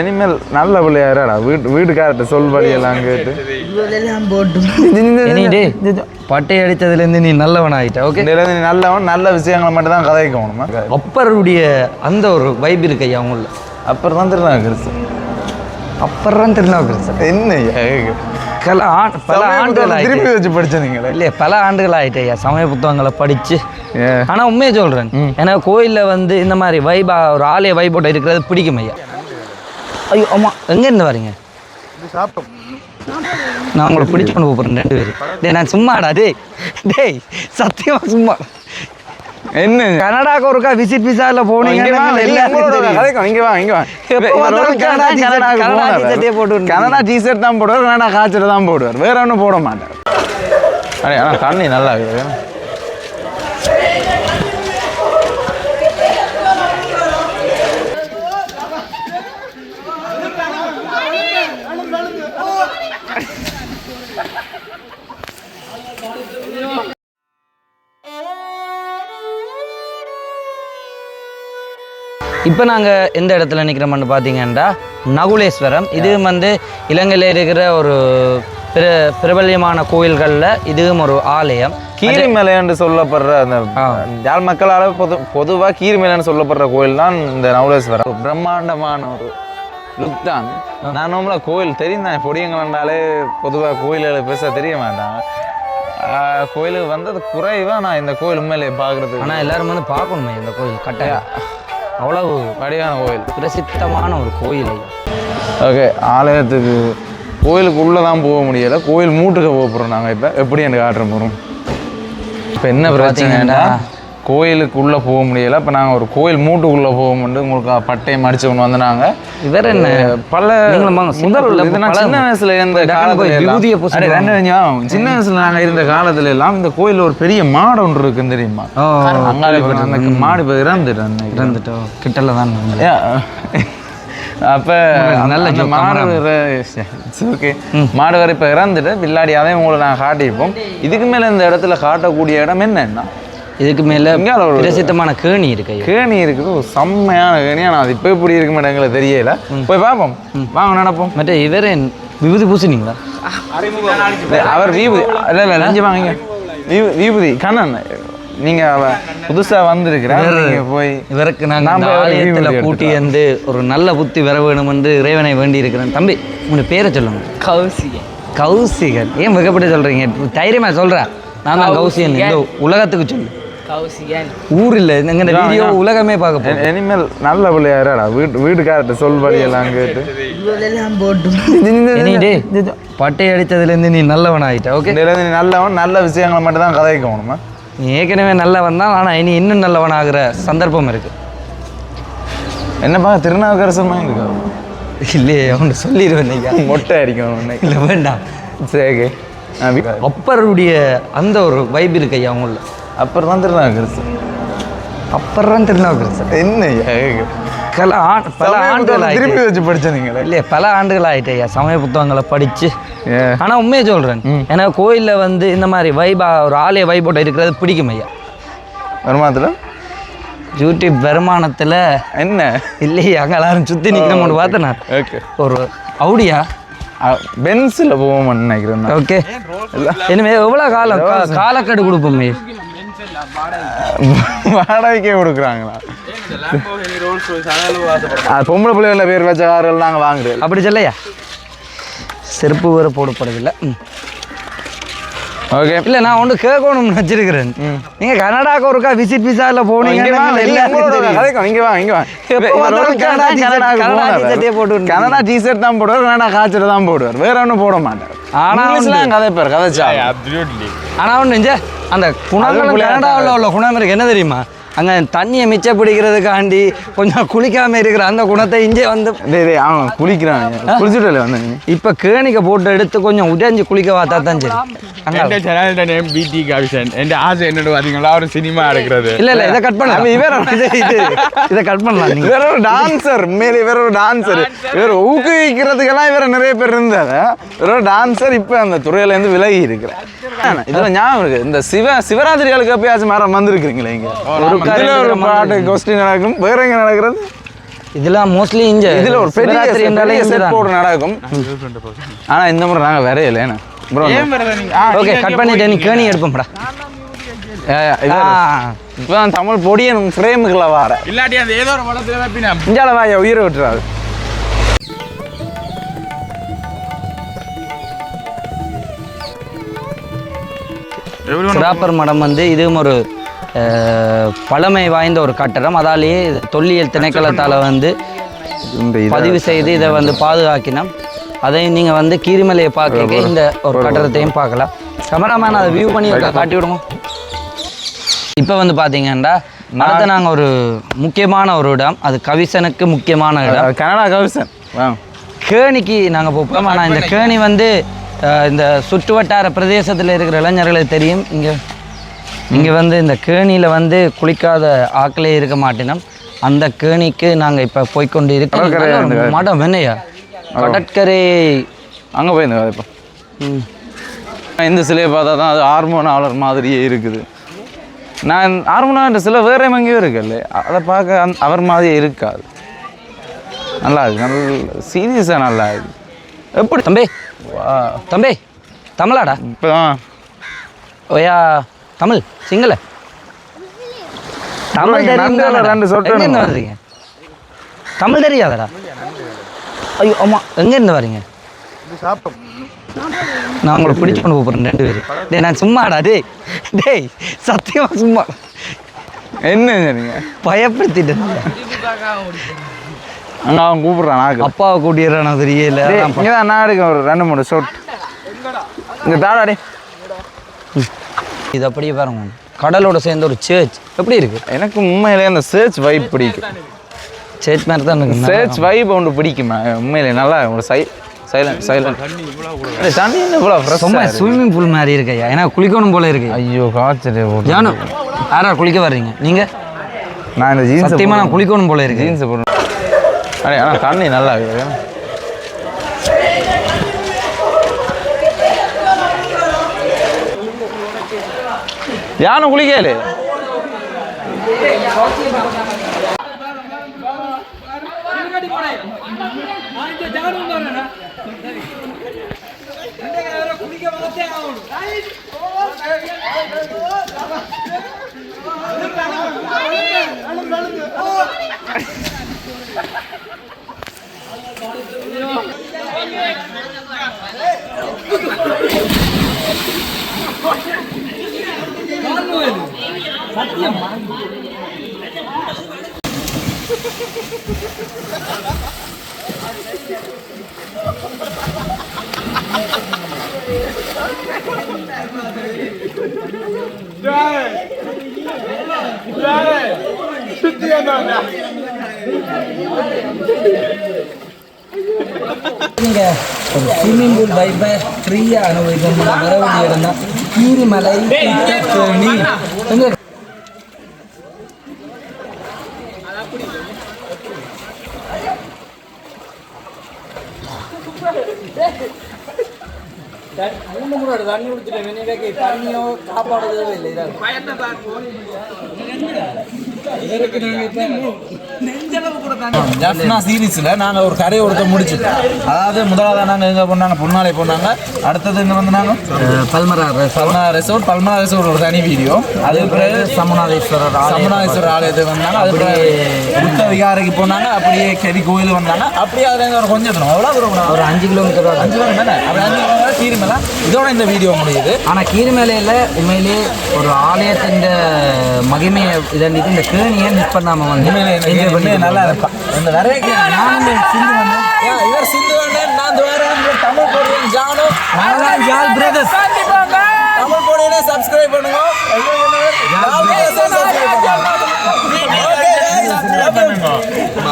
இனிமேல் நல்ல பிள்ளையாரடா. வீட்டு வீட்டுக்காரர்கிட்ட சொல்படி எல்லாம் கேட்டு. போட்டு. அடித்ததுலேருந்து நீ நல்லவன் ஆகிட்ட ஓகே நீ நல்லவன் நல்ல விஷயங்களை மட்டும் தான் கதைக்கணுமா? அப்பருடைய அந்த ஒரு வைப் இருக்கு ஐயா அவங்கள அப்புறம் தான் திருநாள் கிறிஸ்து அப்பறம் திருநாவுக்கரசர். என்ன பல ஆண்டு பல ஆண்டுகள் திருப்பி வச்சு படிச்சீங்களே இல்லையே பல ஆண்டுகள் ஆயிட்டு ஐயா சமய புத்தகங்களை படிச்சு. ஏ. ஆனா உண்மையை சொல்றேன். ஏன்னா கோயில்ல வந்து இந்த மாதிரி வைபா ஒரு ஆலய வைபோட்ட இருக்கிறது பிடிக்கும் ஐயா. ஐயோ ஆமா. எங்க இருந்து வரீங்க நான் உங்களை பிடிச்சு கொண்டு போறேன் ரெண்டு பேரும். டேய் நான் சும்மாடா டேய். டேய் சத்தியமா சும்மா. என்ன? கனடாக்கு ஒருக்கா விசிட் விசால இங்க வா, போனீங்க இல்ல, உங்களோட கதைக்கும், இங்க வா, இங்க வா. எப்ப இவர் பார்த்தாலும் ஒரு கனடா t-shirt தான் போடுவார் கனடா காய்ச்சல் தான் போடுவார். வேற ஒன்றும் போட மாட்டார். ஆனால் தண்ணி நல்லா இருக்குது இப்போ நாங்கள் எந்த இடத்துல நிற்கிறோம்னு பார்த்தீங்கன்னா நகுலேஸ்வரம். இது வந்து இலங்கையில் இருக்கிற ஒரு பிர பிரபல்யமான கோயில்களில் இதுவும் ஒரு ஆலயம். கீரிமலை என்று சொல்லப்படுற அந்த யாழ் மக்களால் பொது பொதுவாக கீரிமலைன்னு சொல்லப்படுற கோயில் தான் இந்த நவலேஸ்வரம் ஒரு பிரம்மாண்டமான ஒரு லுக் தான் நான் நம்மள கோயில் தெரியும் தான் பொடியங்களாண்டாலே பொதுவாக கோயில்களை பேச தெரிய மாட்டான். கோயிலுக்கு வந்தது குறைவாக நான் இந்த கோயில் உண்மையிலே பார்க்குறதுக்கு ஆனால் எல்லாரும் வந்து பார்க்கணுமே இந்த கோயில் கட்டாயம். அவ்வளவு வடிவான கோயில். பிரசித்தமான ஒரு கோயில் ஓகே ஆலயத்துக்கு கோயிலுக்கு உள்ளே தான் போக முடியலை. கோயில் மூட்டுக்கு போக போகிறோம் நாங்கள் இப்போ. எப்படி எனக்கு காட்டுற போகிறோம் இப்போ என்ன பிரச்சனைன்னா கோயிலுக்கு உள்ளே போக முடியலை. இப்போ நாங்கள் ஒரு கோயில் மூட்டுக்குள்ளே போகும்போது உங்களுக்கு பட்டையை மடிச்சு கொண்டு வந்து நாங்கள் இவர் என்ன பல முதல் சின்ன வயசுல இருந்த காலத்துல. சின்ன வயசுல நாங்க இருந்த காலத்துல எல்லாம் இந்த கோயில்ல ஒரு பெரிய மாடு ஒன்று இருக்குன்னு தெரியுமா? அந்த மாடு இப்போ இறந்துட்டு. இறந்துட்டோம். கிட்டல தான்? அப்ப நல்ல மாடு ஓகே மாடு வரை இப்போ இறந்துட்டு பில்லாடி அதையும் உங்களை நான் காட்டியிருப்போம். இதுக்கு மேல இந்த இடத்துல காட்டக்கூடிய இடம் என்னன்னா இதுக்கு மேல பிரசித்தமான கேணி இருக்கு கேணி இருக்குது. ஒரு செம்மையான கேணி ஆனால் அது இப்போ எப்படி இருக்கும் எங்களுக்கு தெரியல. போய் பார்ப்போம். வாங்க நடப்போம். மற்ற இவரே விபூதி பூசினீங்களா? அவர் விபூதி இல்லை இல்லை நெஞ்சு வாங்க விபூ- விபூதி கண்ணன். நீங்க அவ புதுசா வந்திருக்கிறார். நீங்க போய் இவருக்கு நாங்கள் நாம ஆலயத்தில் கூட்டி வந்து ஒரு நல்ல புத்தி வர வேணும் என்று இறைவனை வேண்டி இருக்கிறேன் தம்பி உங்க பேரை சொல்லுங்க. கௌசிகன். கௌசிகன். ஏன் மிகப்பட்டு சொல்றீங்க? தைரியமா சொல்ற. நான் தான் கௌசிகன். இந்த உலகத்துக்கு சொல்லு. ஊர் இல்லை இந்த வீடியோ உலகமே பார்க்க போகுது. இ- இனிமேல் நல்ல பிள்ளையாரடா. வீட்டு வீட்டுக்காரர்கிட்ட சொல்படி எல்லாம் கேட்டு. இவ்வளெல்லாம் போட்டு. பட்டை அடித்ததுலேருந்து நீ நல்லவன் ஆகிட்ட ஓகே இதுல இருந்து நீ நல்லவன் நல்ல விஷயங்களை மட்டும் தான் கதைக்கணுமா? நீ ஏற்கனவே நல்லவன் தான் ஆனால் இனி இன்னும் நல்லவன் ஆகிற சந்தர்ப்பம் இருக்கு. என்னப்பா திருநாவுக்கரசமா இருக்கா? இல்லையே அவன் சொல்லிடுவேன் நீங்க. மொட்டை அடிக்கணும். இல்லை வேண்டாம். சரி அப்பருடைய அந்த ஒரு வைப் இருக்கு ஐயா அவங்கள அப்புறம் தான் திருநாவுக்கரசு. அப்பறம் திருநாவுக்கரசர் என்ன? பல ஆண்டு பல ஆண்டுகள் திருப்பி வச்சு படிச்சீங்களே இல்லையே பல ஆண்டுகள் ஆயிட்டு ஐயா சமய புத்தகங்களை படிச்சு. ஏ. ஆனா உண்மையை சொல்றேன். ஏன்னா கோயில்ல வந்து இந்த மாதிரி வைபா ஒரு ஆலய வைபோட்ட இருக்கிறது பிடிக்கும் ஐயா வருமானத்தில்? யூடியூப் வருமானத்துல என்ன? இல்லையே அங்க எல்லாரும் சுத்தி நிக்கணும்னு பார்த்தேன் நான். ஓகே. ஒரு அவுடியா பென்சில் போவோம்னு நினைக்கிறேன் நான். ஓகே. இனிமே எவ்வளவு காலம் காலக்கெடு கொடுப்போமே வாடகைக்கே கொடுக்குறாங்களா? பொம்பளை பிள்ளைகள பேர் வச்ச கார்கள் நாங்கள் வாங்குறது அப்படி சொல்லையா செருப்பு வேறு போடப்படவில்லை ம். ஓகே இல்ல நான் ஒன்று கேட்கணும்னு வச்சிருக்கிறேன் நீங்க கனடாக்கு ஒருக்கா விசிட் விசால போனீங்க இங்க வா இங்க வா எப்ப பார்த்தாலும் கனடா டிஷர்ட் தான் போடுவார் கனடா காய்ச்சல் தான் போடுவார். வேற ஒன்றும் போட மாட்டார். ஆனா கதைப்பார் கதைச்சா ஆனா ஒன்று நெஞ்ச அந்த குணங்களும் புள்ளையா கனடாவில் உள்ள குணம் இருக்கு. என்ன தெரியுமா? அங்கே தண்ணியை மிச்ச பிடிக்கிறதுக்காண்டி கொஞ்சம் குளிக்காம இருக்கிற அந்த குணத்தை இங்கே வந்து ஆமாம் குளிக்கிறான். குளிச்சுட்டு வந்து இப்போ கேணிக்க போட்டு எடுத்து கொஞ்சம் உடைஞ்சு குளிக்க பார்த்தா தான் சரி. அந்த பிடி கவிஷன் என் ஆசை என்னோட பார்த்தீங்களா? ஒரு சினிமா எடுக்கிறது. இல்லை இல்லை இதை கட் பண்ணலாம். இவர் இது இதை கட் பண்ணலாம் வேற ஒரு டான்சர் மேலே இவர் ஒரு டான்சர் இவர் ஊக்குவிக்கிறதுக்கெல்லாம் இவர நிறைய பேர் இருந்தார் இவர் டான்சர் இப்ப அந்த துறையில இருந்து விலகி இருக்கிறார். இதெல்லாம் ஞாபகம் இருக்குது இந்த சிவ சிவராத்திரிகளுக்கு எப்பயாச்சும் மரம் வந்திருக்கிறீங்களே இங்கே? இதுல ஒரு பாட்டு கொஸ்டின் நடக்கும். வேற எங்க நடக்கிறது? இதெல்லாம் மோஸ்ட்லி இங்க. இதுல ஒரு பெரிய என்றாலே செட். போர்டு நடக்கும். ஆனா இந்த முறை நாங்க வரையல என்ன? ப்ரோ ஓகே கட் பண்ணிட்டு நீ. கேணி எடுப்போம்டா. இப்பதான் தமிழ் பொடியன் ஃப்ரேமுக்குள்ள வார. இல்லாட்டி அந்த ஏதோ ஒரு படத்துல இஞ்சால வாய உயிரை விட்டுறாரு சிராப்பர் மடம் வந்து இதுவும் ஒரு பழமை வாய்ந்த ஒரு கட்டடம். அதாலேயே தொல்லியல் திணைக்களத்தால் வந்து பதிவு செய்து இதை வந்து பாதுகாக்கினோம். அதையும் நீங்கள் வந்து கீரிமலையை பார்க்க இந்த ஒரு கட்டடத்தையும் பார்க்கலாம். கேமராமேன் அதை வியூ பண்ணி காட்டி விடுங்க இப்போ வந்து பார்த்தீங்கன்னா அடுத்து நாங்கள் ஒரு முக்கியமான ஒரு இடம். அது கவிசனுக்கு முக்கியமான இடம். கனடா கவிசன். கேணிக்கு நாங்கள் போகிறோம் ஆனால் இந்த கேணி வந்து இந்த சுற்று வட்டார பிரதேசத்தில் இருக்கிற இளைஞர்களுக்கு தெரியும். இங்கே இங்கே வந்து இந்த கேணியில் வந்து குளிக்காத ஆக்களே இருக்க மாட்டினோம். அந்த கேணிக்கு நாங்கள் இப்போ அந்த இருக்கோம் மடம் என்னையா கடற்கரை. அங்க போய் இந்த இப்போ. ம். இந்த சிலையை பார்த்தா தான் அது ஹார்மோனாளர் மாதிரியே இருக்குது. நான் ஹார்மோனான்ற சிலை வேற எங்கேயும் இருக்குல்ல அதை பார்க்க அந்த- அவர் மாதிரியே இருக்காது. நல்லா இருக்கு. நல்ல சீரியஸாக நல்லா இருக்கு. எப்படி? தம்பி. தம்பி தமிழாடா? இப்போ ஓயா. தமிழ் சிங்கள. தமிழ் தெரியும்? வர்றீங்க? தமிழ் தெரியாதடா. ஐயோ ஆமாம் எங்கேருந்து வரீங்க நான் உங்களை பிடிச்சு கொண்டு போகிறேன் ரெண்டு பேரும். டேய் நான் சும்மாடா டேய். டேய் சத்தியமா சும்மா. என்ன நீங்கள் பயப்படுத்திட்டேன் அங்கே அவன் கூப்பிட்றான் அப்பாவை கூட்டிடுறேன் தெரியல. இங்க தான் நான் எடுக்க ஒரு ரெண்டு மூணு ஷோட் இங்கே தாடாடி இது அப்படியே பாருங்க. கடலோட சேர்ந்த ஒரு சேர்ச் எப்படி இருக்கு? எனக்கு உண்மையிலே அந்த சர்ச் வைப் பிடிக்கும். சேர்ச் மாதிரி தான் இருக்கு. சர்ச் வைப் ஒன்று பிடிக்குமா. உண்மையிலே நல்லா ஒரு சை சைலண்ட் சைலண்ட் தண்ணி இவ்வளோ சும்மா ஃப்ரெஷ்ஷாக ஸ்விம்மிங் பூல் மாதிரி இருக்கையா ஏன்னா குளிக்கணும் போல இருக்கு. ஐயோ காய்ச்சல் ஜானு யாரா குளிக்க வர்றீங்க? நீங்க? நான் இந்த ஜீன்ஸ் சத்தியமா நான் குளிக்கணும் போல இருக்கு. ஜீன்ஸ் போட்டு அடே ஆனால் தண்ணி நல்லா ഞാൻ ಗುಳಿಗೆಯಲ್ಲಿ Oh, 먹어야 돼. 사탕 많이. 야, 야, 슈티야 나. நீங்க ஒரு ஸ்விம்மிங் பூல் வைப்பை ஃப்ரீயாக அனுபவிக்கணும் வர வேண்டிய இடம் தான் கீரிமலை எங்க தண்ணி குடிச்சிட்டு தண்ணியோ சாப்பாடு தேவையில்லை ஜாஃப்னா சீரீஸில் நாங்கள் ஒரு கரையை ஒருத்த முடிச்சிட்டோம். அதாவது முதலாவது நாங்கள் எங்கே போனாங்க பொன்னாலை போனாங்க. அடுத்தது இங்கே வந்து நாங்கள் பல்மரா பல்மனா ரெசோர்ட் பல்மனா ரெசோர்ட் ஒரு தனி வீடியோ. அதுக்கு பிறகு சமநாதேஸ்வரர் சமணாதீஸ்வரர் ஆலயத்துக்கு வந்தாங்க. அது பிறகு புத்த விகாரைக்கு போனாங்க. அப்படியே கெதி கோயில் வந்தாங்க. அப்படியே அதுலேருந்து ஒரு கொஞ்சம் தூரம். எவ்வளோ தூரம்? ஒரு அஞ்சு கிலோமீட்டர் அஞ்சு தானே? அப்படி அஞ்சு கிலோமீட்டர் கீரிமலை. இதோட இந்த வீடியோ முடியுது. ஆனால் கீரிமலையில் உண்மையிலேயே ஒரு ஆலயத்தின் மகிமையை இதன்ட்டு இந்த கேணியை மிஸ் பண்ணாமல் வந்து நல்லா இருப்பான். இந்த வந்தேன். நான் துவாரம் தமிழ் போடுவேன் ஜானு நான் தமிழ் போடுவேன் சப்ஸ்கிரைப் பண்ணுங்க. பண்ணுங்க